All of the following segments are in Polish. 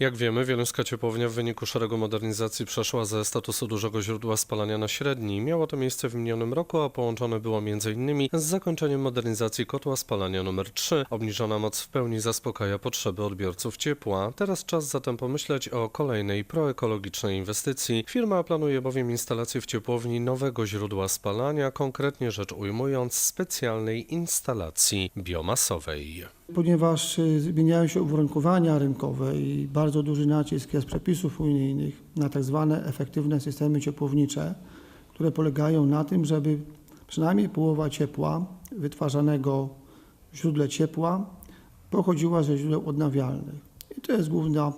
Jak wiemy, Wieluńska Ciepłownia w wyniku szeregu modernizacji przeszła ze statusu dużego źródła spalania na średni. Miało to miejsce w minionym roku, a połączone było m.in. z zakończeniem modernizacji kotła spalania numer 3. Obniżona moc w pełni zaspokaja potrzeby odbiorców ciepła. Teraz czas zatem pomyśleć o kolejnej proekologicznej inwestycji. Firma planuje bowiem instalację w ciepłowni nowego źródła spalania, konkretnie rzecz ujmując specjalnej instalacji biomasowej. Ponieważ y, zmieniają się uwarunkowania rynkowe i bardzo duży nacisk jest przepisów unijnych na tak zwane efektywne systemy ciepłownicze, które polegają na tym, żeby przynajmniej połowa ciepła wytwarzanego w źródle ciepła pochodziła ze źródeł odnawialnych. I to jest główna,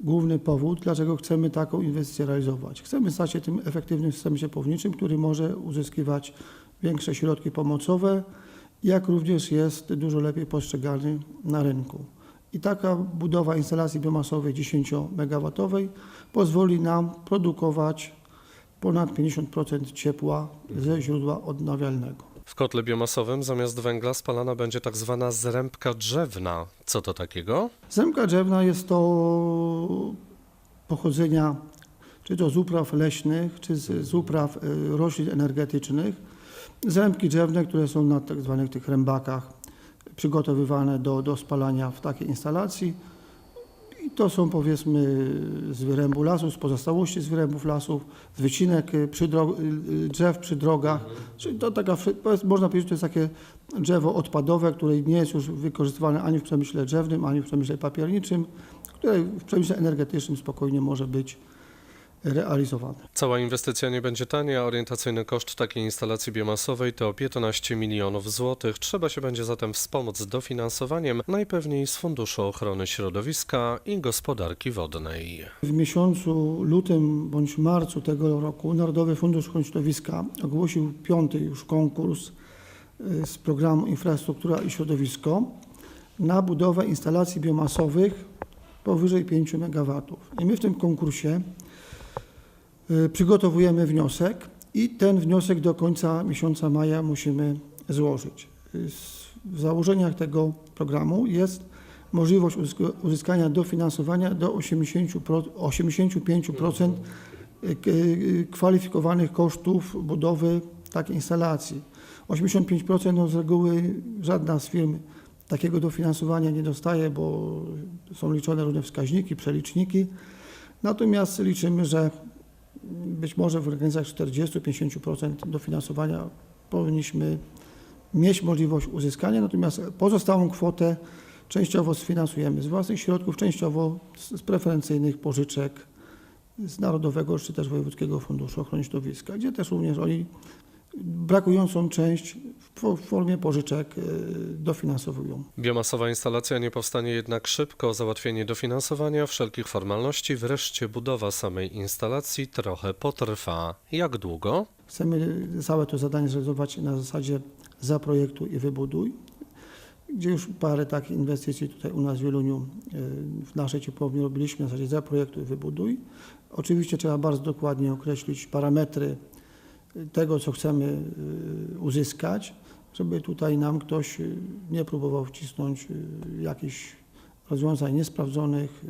główny powód, dlaczego chcemy taką inwestycję realizować. Chcemy stać się tym efektywnym systemem ciepłowniczym, który może uzyskiwać większe środki pomocowe, jak również jest dużo lepiej postrzegany na rynku. I taka budowa instalacji biomasowej 10-megawatowej pozwoli nam produkować ponad 50% ciepła ze źródła odnawialnego. W kotle biomasowym zamiast węgla spalana będzie tak zwana zrębka drzewna. Co to takiego? Zemka drzewna jest to pochodzenia czy to z upraw leśnych, czy z, z upraw y, roślin energetycznych. Zrębki drzewne, które są na tak zwanych tych rębakach, przygotowywane do, do spalania w takiej instalacji. I to są powiedzmy z wyrębu lasów, z pozostałości z wyrębów lasów, z wycinek y, przy y, y, drzew przy drogach. Czyli to taka, można powiedzieć, to jest takie drzewo odpadowe, które nie jest już wykorzystywane ani w przemyśle drzewnym, ani w przemyśle papierniczym, które w przemyśle energetycznym spokojnie może być realizowane. Cała inwestycja nie będzie tania, orientacyjny koszt takiej instalacji biomasowej to 15 milionów złotych. Trzeba się będzie zatem wspomóc dofinansowaniem, najpewniej z Funduszu Ochrony Środowiska i Gospodarki Wodnej. W miesiącu lutym bądź marcu tego roku Narodowy Fundusz Ochrony Środowiska ogłosił piąty już konkurs y, z programu Infrastruktura i Środowisko na budowę instalacji biomasowych powyżej 5 MW. I my w tym konkursie przygotowujemy wniosek i ten wniosek do końca miesiąca maja musimy złożyć. Y, W założeniach tego programu jest możliwość uzysk- uzyskania dofinansowania do 80%, pro- 85% y, k- y, kwalifikowanych kosztów budowy takiej instalacji. 85% no z reguły żadna z firm takiego dofinansowania nie dostaje, bo są liczone różne wskaźniki, przeliczniki. Natomiast liczymy, że być może w granicach 40-50% dofinansowania powinniśmy mieć możliwość uzyskania, natomiast pozostałą kwotę częściowo sfinansujemy z własnych środków, częściowo z preferencyjnych pożyczek z Narodowego czy też Wojewódzkiego Funduszu Ochrony Środowiska, gdzie też również oni brakującą część w fo- w formie pożyczek y, dofinansowują. Biomasowa instalacja nie powstanie jednak szybko. Załatwienie dofinansowania, wszelkich formalności, wreszcie budowa samej instalacji trochę potrwa. Jak długo? Chcemy całe to zadanie zrealizować na zasadzie zaprojektuj i wybuduj, gdzie już parę takich inwestycji tutaj u nas w Wieluniu y, w naszej ciepłowni robiliśmy na zasadzie zaprojektuj i wybuduj. Oczywiście trzeba bardzo dokładnie określić parametry tego, co chcemy y, uzyskać, żeby tutaj nam ktoś y, nie próbował wcisnąć y, jakichś rozwiązań niesprawdzonych,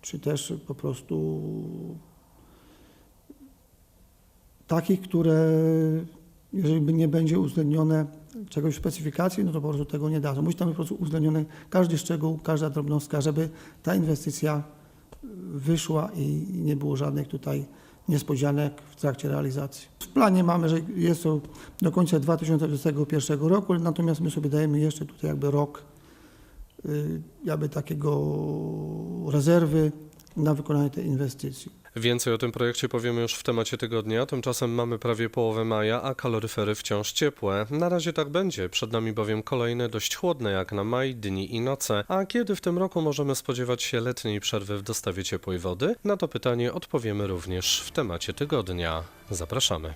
czy też po prostu takich, które jeżeli nie będzie uwzględnione czegoś w specyfikacji, no to po prostu tego nie dadzą. Musi tam być po prostu uwzględniony każdy szczegół, każda drobnostka, żeby ta inwestycja wyszła i nie było żadnych tutaj niespodzianek w trakcie realizacji. W planie mamy, że jest to do końca 2021 roku, natomiast my sobie dajemy jeszcze tutaj jakby rok y, jakby takiego rezerwy na wykonanie tej inwestycji. Więcej o tym projekcie powiemy już w temacie tygodnia. Tymczasem mamy prawie połowę maja, a kaloryfery wciąż ciepłe. Na razie tak będzie. Przed nami bowiem kolejne dość chłodne jak na maj dni i noce. A kiedy w tym roku możemy spodziewać się letniej przerwy w dostawie ciepłej wody? Na to pytanie odpowiemy również w temacie tygodnia. Zapraszamy.